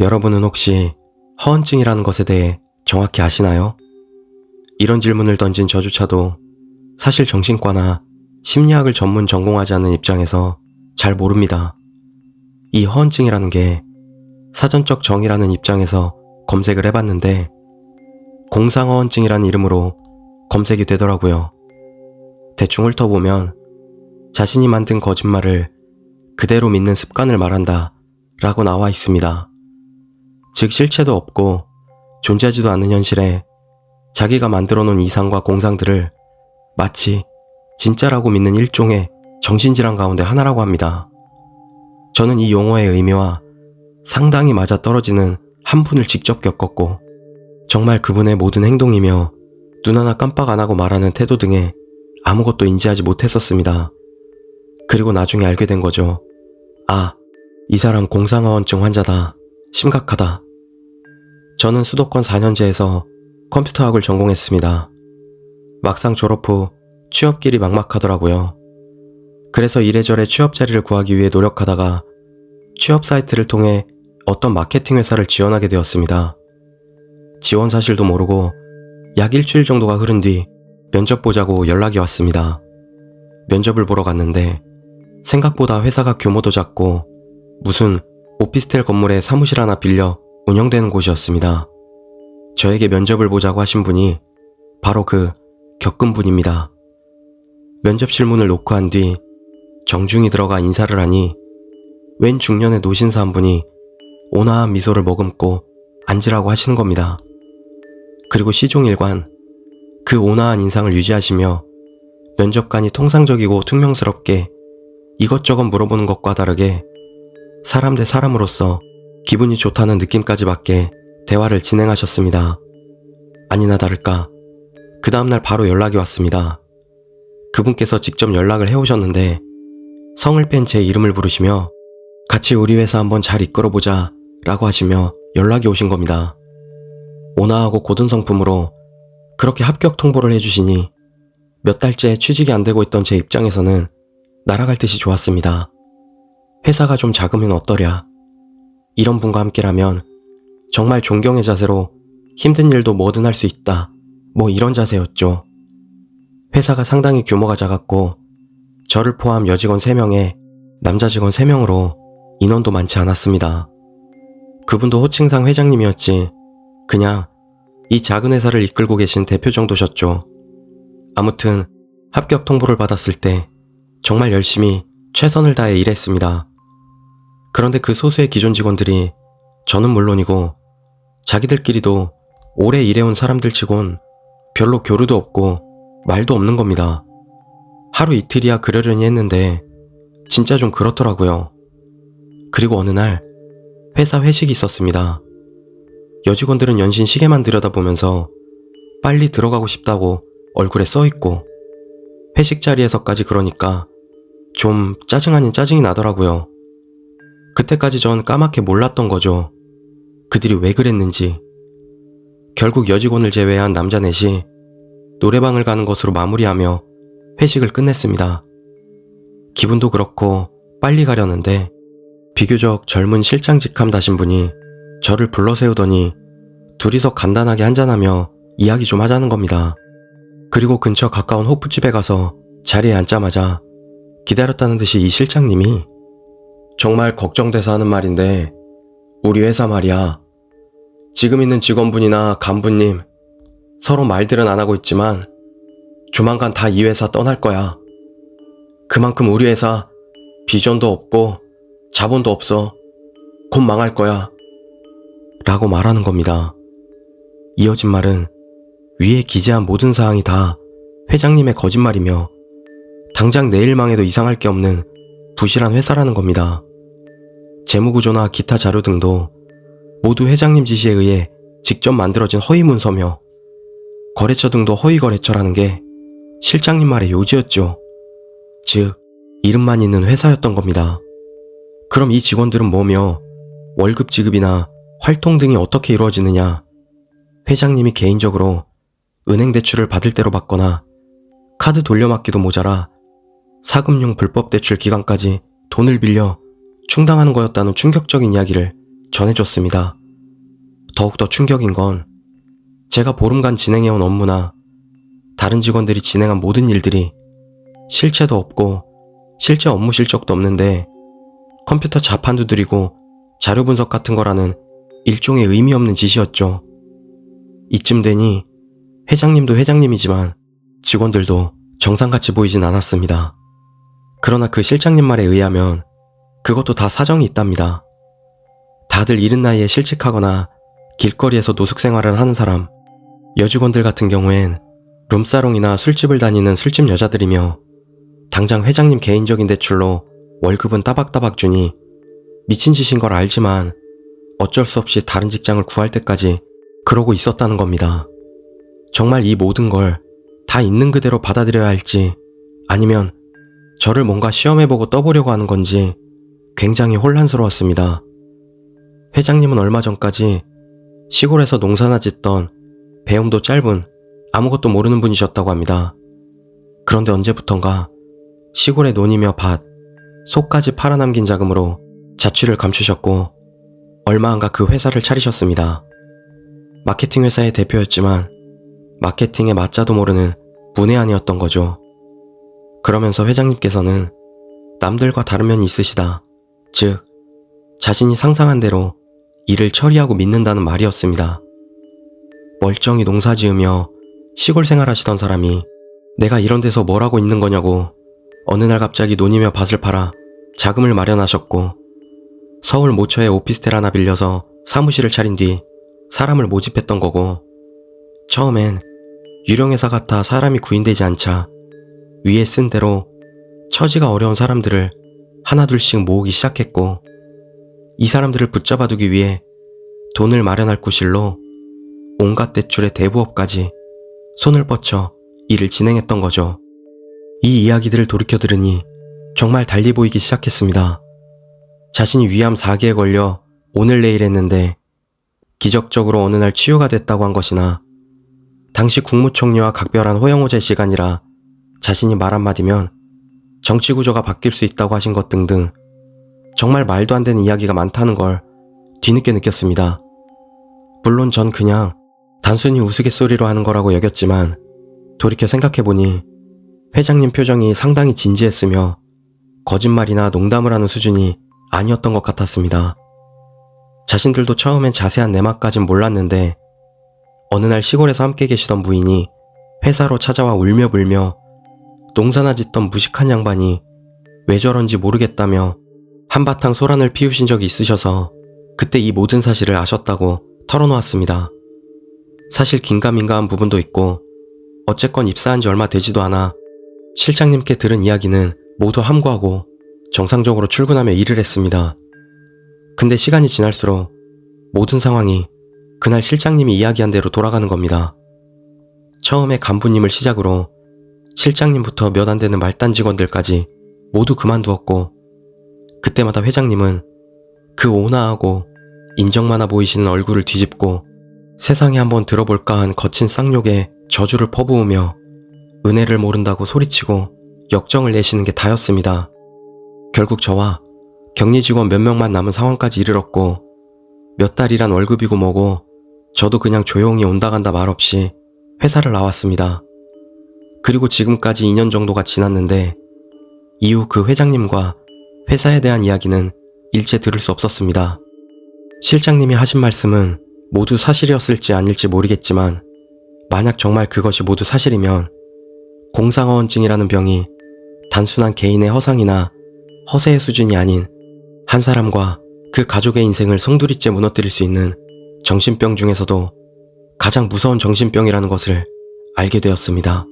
여러분은 혹시 허언증이라는 것에 대해 정확히 아시나요? 이런 질문을 던진 저조차도 사실 정신과나 심리학을 전문 전공하지 않은 입장에서 잘 모릅니다. 이 허언증이라는 게 사전적 정의라는 입장에서 검색을 해봤는데 공상허언증이라는 이름으로 검색이 되더라고요. 대충 훑어보면 자신이 만든 거짓말을 그대로 믿는 습관을 말한다 라고 나와 있습니다. 즉 실체도 없고 존재하지도 않는 현실에 자기가 만들어 놓은 이상과 공상들을 마치 진짜라고 믿는 일종의 정신질환 가운데 하나라고 합니다. 저는 이 용어의 의미와 상당히 맞아 떨어지는 한 분을 직접 겪었고 정말 그분의 모든 행동이며 눈 하나 깜빡 안 하고 말하는 태도 등에 아무것도 인지하지 못했었습니다. 그리고 나중에 알게 된 거죠. 아, 이 사람 공상화원증 환자다. 심각하다. 저는 수도권 4년제에서 컴퓨터학을 전공했습니다. 막상 졸업 후 취업길이 막막하더라고요. 그래서 이래저래 취업 자리를 구하기 위해 노력하다가 취업 사이트를 통해 어떤 마케팅 회사를 지원하게 되었습니다. 지원 사실도 모르고 약 일주일 정도가 흐른 뒤 면접 보자고 연락이 왔습니다. 면접을 보러 갔는데 생각보다 회사가 규모도 작고 무슨 오피스텔 건물에 사무실 하나 빌려 운영되는 곳이었습니다. 저에게 면접을 보자고 하신 분이 바로 그 겪은 분입니다. 면접 실 문을 놓고 한 뒤 정중히 들어가 인사를 하니 웬 중년의 노신사 한 분이 온화한 미소를 머금고 앉으라고 하시는 겁니다. 그리고 시종일관 그 온화한 인상을 유지하시며 면접관이 통상적이고 퉁명스럽게 이것저것 물어보는 것과 다르게 사람 대 사람으로서 기분이 좋다는 느낌까지밖에 대화를 진행하셨습니다. 아니나 다를까 그 다음날 바로 연락이 왔습니다. 그분께서 직접 연락을 해오셨는데 성을 뺀 제 이름을 부르시며 같이 우리 회사 한번 잘 이끌어보자 라고 하시며 연락이 오신 겁니다. 온화하고 고든 성품으로 그렇게 합격 통보를 해주시니 몇 달째 취직이 안 되고 있던 제 입장에서는 날아갈 듯이 좋았습니다. 회사가 좀 작으면 어떠랴. 이런 분과 함께라면 정말 존경의 자세로 힘든 일도 뭐든 할 수 있다. 뭐 이런 자세였죠. 회사가 상당히 규모가 작았고 저를 포함 여직원 3명에 남자 직원 3명으로 인원도 많지 않았습니다. 그분도 호칭상 회장님이었지 그냥 이 작은 회사를 이끌고 계신 대표 정도셨죠. 아무튼 합격 통보를 받았을 때 정말 열심히 최선을 다해 일했습니다. 그런데 그 소수의 기존 직원들이 저는 물론이고 자기들끼리도 오래 일해온 사람들 치곤 별로 교류도 없고 말도 없는 겁니다. 하루 이틀이야 그러려니 했는데 진짜 좀 그렇더라고요. 그리고 어느 날 회사 회식이 있었습니다. 여직원들은 연신 시계만 들여다보면서 빨리 들어가고 싶다고 얼굴에 써있고 회식 자리에서까지 그러니까 좀 짜증 아닌 짜증이 나더라고요. 그때까지 전 까맣게 몰랐던 거죠. 그들이 왜 그랬는지. 결국 여직원을 제외한 남자 넷이 노래방을 가는 것으로 마무리하며 회식을 끝냈습니다. 기분도 그렇고 빨리 가려는데 비교적 젊은 실장 직함 다신 분이 저를 불러 세우더니 둘이서 간단하게 한잔하며 이야기 좀 하자는 겁니다. 그리고 근처 가까운 호프집에 가서 자리에 앉자마자 기다렸다는 듯이 이 실장님이 정말 걱정돼서 하는 말인데 우리 회사 말이야. 지금 있는 직원분이나 간부님 서로 말들은 안 하고 있지만 조만간 다 이 회사 떠날 거야. 그만큼 우리 회사 비전도 없고 자본도 없어. 곧 망할 거야. 라고 말하는 겁니다. 이어진 말은 위에 기재한 모든 사항이 다 회장님의 거짓말이며 당장 내일 망해도 이상할 게 없는 부실한 회사라는 겁니다. 재무구조나 기타 자료 등도 모두 회장님 지시에 의해 직접 만들어진 허위 문서며 거래처 등도 허위 거래처라는 게 실장님 말의 요지였죠. 즉, 이름만 있는 회사였던 겁니다. 그럼 이 직원들은 뭐며 월급 지급이나 활동 등이 어떻게 이루어지느냐? 회장님이 개인적으로 은행 대출을 받을 대로 받거나 카드 돌려막기도 모자라 사금융 불법 대출 기간까지 돈을 빌려 충당하는 거였다는 충격적인 이야기를 전해줬습니다. 더욱더 충격인 건 제가 보름간 진행해온 업무나 다른 직원들이 진행한 모든 일들이 실체도 없고 실제 업무 실적도 없는데 컴퓨터 자판 두드리고 자료 분석 같은 거라는 일종의 의미 없는 짓이었죠. 이쯤 되니 회장님도 회장님이지만 직원들도 정상같이 보이진 않았습니다. 그러나 그 실장님 말에 의하면 그것도 다 사정이 있답니다. 다들 이른 나이에 실직하거나 길거리에서 노숙 생활을 하는 사람, 여직원들 같은 경우엔 룸사롱이나 술집을 다니는 술집 여자들이며 당장 회장님 개인적인 대출로 월급은 따박따박 주니 미친 짓인 걸 알지만 어쩔 수 없이 다른 직장을 구할 때까지 그러고 있었다는 겁니다. 정말 이 모든 걸 다 있는 그대로 받아들여야 할지 아니면 저를 뭔가 시험해보고 떠보려고 하는 건지 굉장히 혼란스러웠습니다. 회장님은 얼마 전까지 시골에서 농사나 짓던 배움도 짧은 아무것도 모르는 분이셨다고 합니다. 그런데 언제부턴가 시골의 논이며 밭, 속까지 팔아남긴 자금으로 자취를 감추셨고 얼마 안가 그 회사를 차리셨습니다. 마케팅 회사의 대표였지만 마케팅의 맞자도 모르는 문외한이었던 거죠. 그러면서 회장님께서는 남들과 다른 면이 있으시다. 즉, 자신이 상상한 대로 일을 처리하고 믿는다는 말이었습니다. 멀쩡히 농사 지으며 시골 생활하시던 사람이 내가 이런 데서 뭘 하고 있는 거냐고 어느 날 갑자기 논이며 밭을 팔아 자금을 마련하셨고 서울 모처에 오피스텔 하나 빌려서 사무실을 차린 뒤 사람을 모집했던 거고 처음엔 유령회사 같아 사람이 구인되지 않자 위에 쓴 대로 처지가 어려운 사람들을 하나둘씩 모으기 시작했고 이 사람들을 붙잡아두기 위해 돈을 마련할 구실로 온갖 대출의 대부업까지 손을 뻗쳐 일을 진행했던 거죠. 이 이야기들을 돌이켜 들으니 정말 달리 보이기 시작했습니다. 자신이 위암 4기에 걸려 오늘 내일 했는데 기적적으로 어느 날 치유가 됐다고 한 것이나 당시 국무총리와 각별한 호영호제 시간이라 자신이 말 한마디면 정치 구조가 바뀔 수 있다고 하신 것 등등 정말 말도 안 되는 이야기가 많다는 걸 뒤늦게 느꼈습니다. 물론 전 그냥 단순히 우스갯소리로 하는 거라고 여겼지만 돌이켜 생각해보니 회장님 표정이 상당히 진지했으며 거짓말이나 농담을 하는 수준이 아니었던 것 같았습니다. 자신들도 처음엔 자세한 내막까진 몰랐는데 어느 날 시골에서 함께 계시던 부인이 회사로 찾아와 울며 불며 농사나 짓던 무식한 양반이 왜 저런지 모르겠다며 한바탕 소란을 피우신 적이 있으셔서 그때 이 모든 사실을 아셨다고 털어놓았습니다. 사실 긴가민가한 부분도 있고 어쨌건 입사한 지 얼마 되지도 않아 실장님께 들은 이야기는 모두 함구하고 정상적으로 출근하며 일을 했습니다. 근데 시간이 지날수록 모든 상황이 그날 실장님이 이야기한 대로 돌아가는 겁니다. 처음에 간부님을 시작으로 실장님부터 몇 안 되는 말단 직원들까지 모두 그만두었고 그때마다 회장님은 그 온화하고 인정 많아 보이시는 얼굴을 뒤집고 세상에 한번 들어볼까 한 거친 쌍욕에 저주를 퍼부으며 은혜를 모른다고 소리치고 역정을 내시는 게 다였습니다. 결국 저와 격리 직원 몇 명만 남은 상황까지 이르렀고 몇 달이란 월급이고 뭐고 저도 그냥 조용히 온다 간다 말없이 회사를 나왔습니다. 그리고 지금까지 2년 정도가 지났는데 이후 그 회장님과 회사에 대한 이야기는 일체 들을 수 없었습니다. 실장님이 하신 말씀은 모두 사실이었을지 아닐지 모르겠지만 만약 정말 그것이 모두 사실이면 공상어원증이라는 병이 단순한 개인의 허상이나 허세의 수준이 아닌 한 사람과 그 가족의 인생을 송두리째 무너뜨릴 수 있는 정신병 중에서도 가장 무서운 정신병이라는 것을 알게 되었습니다.